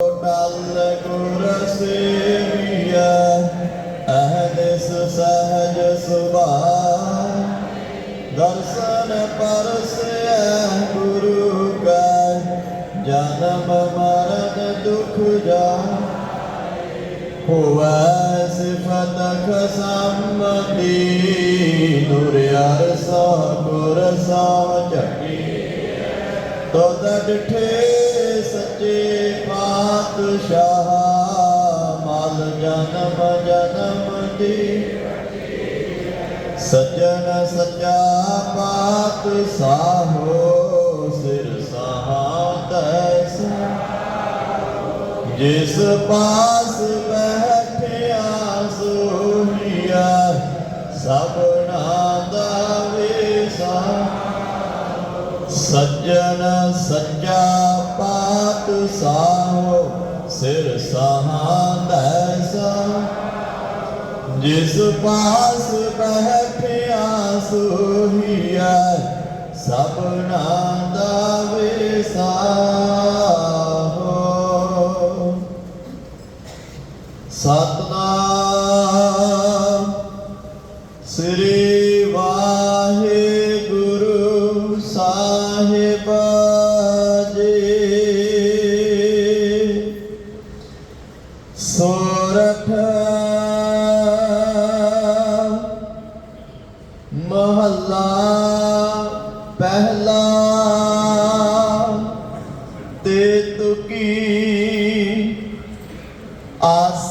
ਟਲ ਗੁਰ ਸੇਵੀਆ ਅਹਦਿਸ ਸਹਜ ਸੁਭਾਅ। ਦਰਸ਼ਨ ਪਰਸੈ ਗੁਰੂ ਕਾ, ਜਨਮ ਮਰਨ ਦੁਖ ਜਾ। ਹੋਵੈ ਸਿਫਤ ਖਸਮਦੀ ਨੂਰ ਅਰਸਾ ਗੁਰ ਸਾ ਝਕੀ ਤੁਧ ਡਿਠੇ ਸੱਚੇ ਸੱਜਣ ਸੱਚਾ ਪਾਤ ਸਾਹੋ ਸਿਰ ਸਹਾਦਸ ਜਿਸ ਪਾਸ ਬੈਠਿਆ ਸੋਹੀਆ ਸਭਨਾ ਦਾ ਵੇਸਾ। ਸੱਜਣ ਸੱਚਾ ਪਾਤ ਸਾਹੋ ਸਿਰ ਸਹਾਦਸ ਜਿਸ ਪਾਸ ਬੈਠਿਆ ਸੋਹੀਆ ਸਭਨਾ ਦਾ ਵਿਸਾਹੋ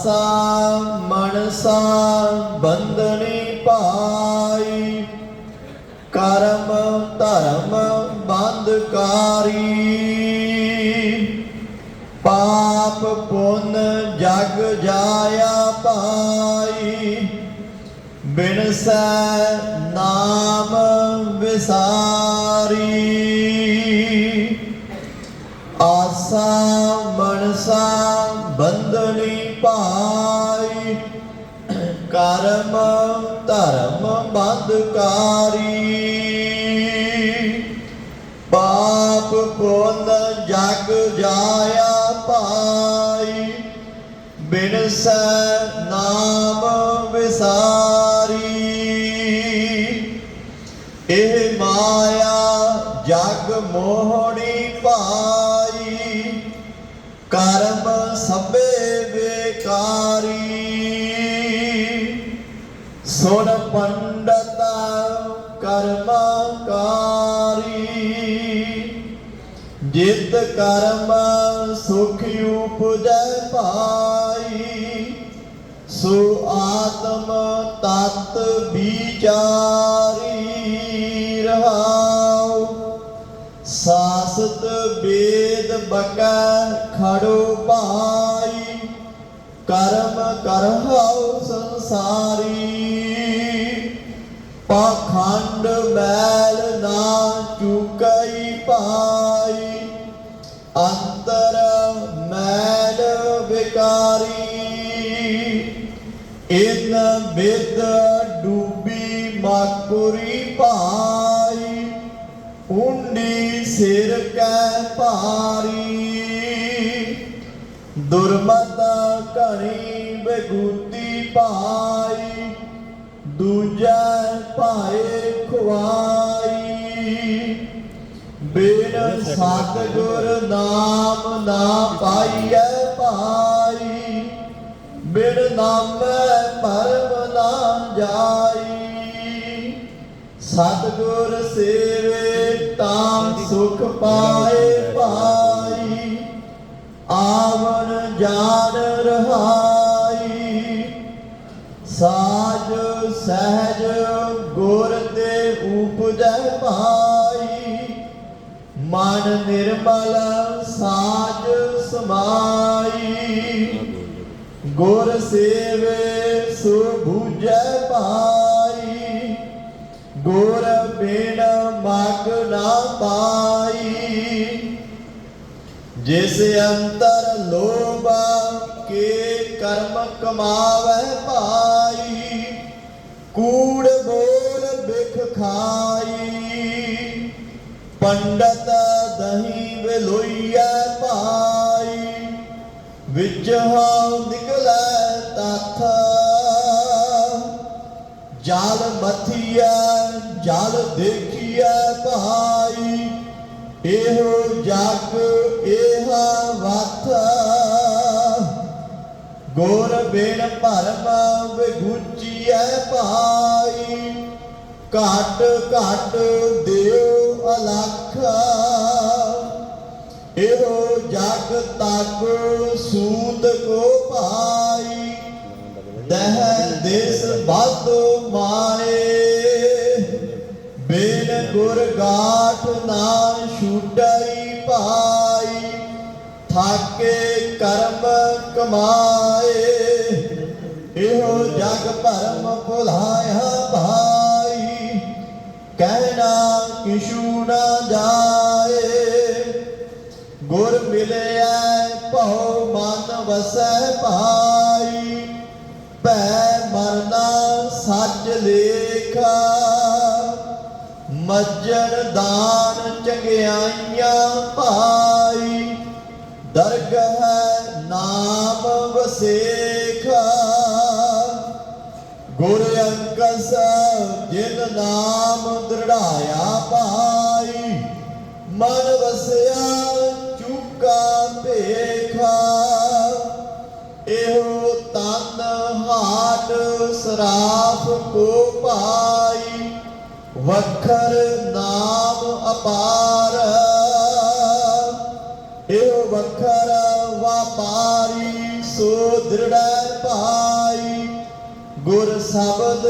ਆਸਾ ਮਨਸਾ ਬੰਦਨੀ ਪਾਈ। ਕਰਮ ਧਰਮ ਬੰਧਕਾਰੀ ਪਾਪ ਪੁੰਨ ਜਗ ਜਾਇਆ ਪਾਈ। ਬਿਨਸੈ ਨਾਮ ਵਿਸਾਰੀ। ਧਰਮ ਪਾਪ ਪੁੰਨ ਜਗ ਜਾਇਆ ਪਾਈ ਬਿਨਸੈ ਨਾਮ ਵਿਸਾਰੀ। ਇਹ ਮਾਇਆ ਜਗ ਮੋਹਣੀ ਪਾਈ, ਕਰਮ ਸਭੇ ਵੇਕਾਰੀ ਸੁਣ ਪੰਡਤ ਕਰਮਕਾਰੀ ਜਿਤ ਕਰਮ ਸੁਖ ਉਪਜੈ ਪਾਈ। ਸੋ ਆਤਮ ਤਤ ਵਿਚਾਰੀ ਰਹਾਉ। ਸਾਸਤ ਵੇਦ ਬਕੈ ਖੜੋ ਭਾਈ। ਕਰਮ ਕਰਹਾਉ ਸੰਸਾਰੀ ਪਾਖੰਡ ਮੈਲ ਨਾ ਚੁਕਈ ਪਾਈ। ਅੰਤਰ ਮੈਲ ਵਿਕਾਰੀ। ਇਨ ਬਿਦ ਡੂਬੀ ਮਾਕੁਰੀ ਪਾਈ ਉਂਡੀ ਸਿਰ ਕੈ ਭਾਰੀ। ਦੁਰਮਤ ਘਣੀ ਬਗੂਤੀ ਪਾਈ। ਦੂਜਾ ਭਾਏ ਖਵਾਈ ਬਿਨ ਸਤਿਗੁਰ ਨਾਮ ਨਾ ਪਾਈਐ ਭਾਈ। ਬਿਨ ਨਾਮੈ ਪਰਮ ਨਾ ਜਾਈ। ਸਤਿਗੁਰ ਸੇਵੇ ਤਾਂ ਸੁਖ ਪਾਏ ਭਾਈ। ਆਵਨ ਜਾਨ ਰਹਾਈ। ਸਾਜ ਸਹਿਜ ਗੁਰ ਤੇ ਉਪਜੈ ਭਾਈ ਮਨ ਨਿਰਮਲ ਸਾਜ ਸਮਾਈ। ਗੁਰ ਸੇਵੇ ਸੁ ਭਾਈ ਗੁਰ ਬਿਨ ਮਗ ਨਾ ਪਾਈ। ਜਿਸ ਅੰਤਰ ਲੋਭ ਕੇ ਕਰਮ ਕਮਾਵੈ ਭਾਈ। ਕੂੜ ਬੋਲ ਬਿਖ ਖਾਈ, ਪੰਡਤ ਦਹੀਂ ਵੇਲੋਈਐ ਭਾਈ ਵਿੱਚ ਹਾਂ ਨਿਕਲੈ ਤਥ, ਜਲ ਮਥੀਐ, ਜਲ ਦੇਖੀਐ ਭਾਈ, ਇਹੋ ਜਗ ਇਹਾ ਵਥ। ਗੁਰ ਬਿਨ ਭਰਮ ਵਿਗੁਚੀਐ ਭਾਈ। ਘਟ ਘਟ ਦਿਓ ਅਲਖ। ਇਹੋ ਜਗ ਤਕ ਸੂਤ ਕੋ ਭਾਈ। ਦਹ ਦੇਸ ਬਦ ਮਾਏ। ਬੇਨ ਗੁਰ ਗਾਠ ਨਾ ਛੁਟਈ ਭਾਈ। ਥਾਕੇ ਕਰਮ ਕਮਾ ਜਗ ਭਰਮ ਭੁਲਾਇਆ ਭਾਈ। ਕਹਿਣਾ ਕਿਛੂ ਨਾ ਜਾਏ। ਗੁਰ ਮਿਲਿਆ ਭਉ ਮਨ ਵਸੈ ਭਾਈ। ਭੈ ਮਰਨਾ ਸੱਚ ਲੇਖਾ। ਮੱਜਣ ਦਾਨ ਚੰਗਿਆਈਆਂ ਭਾਈ। ਦਰਗਹ ਨਾਮ ਵਸੇ ਗੁਰ ਅੰਕਸ ਜਿਨ ਨਾਮ ਦ੍ਰਿੜਾਇਆ ਭਾਈ, ਮਨ ਵਸਿਆ ਚੁਕਾ ਭੇਖਾ। ਇਹੋ ਤਨ ਹਾਟ ਸਰਾਫ ਕੋ ਭਾਈ ਵਖਰ ਨਾਮ ਅਪਾਰ। ਇਹੋ ਵਖਰ ਵਪਾਰੀ ਸੋ ਦ੍ਰਿੜੈ ਭਾਈ। ਗੁਰ ਸ਼ਬਦ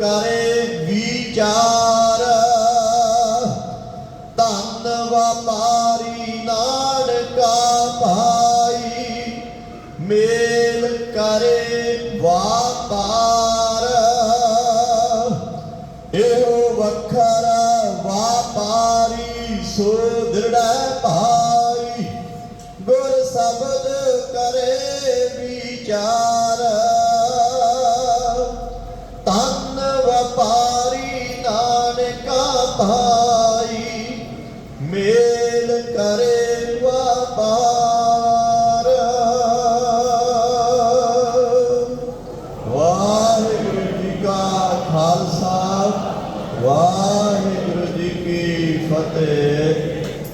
ਕਰੇ ਵਿਚਾਰ। ਧਨ ਵਪਾਰੀ ਨਾਨਕਾ ਭਾਈ, ਮੇਲ ਕਰੇ ਵਾਪਾਰ। ਇਹੋ ਵਖਰਾ ਵਾਪਾਰੀ ਸੋ ਦ੍ਰਿੜੈ ਭਾਈ, ਗੁਰ ਸ਼ਬਦ ਕਰੇ ਵਿਚਾਰ।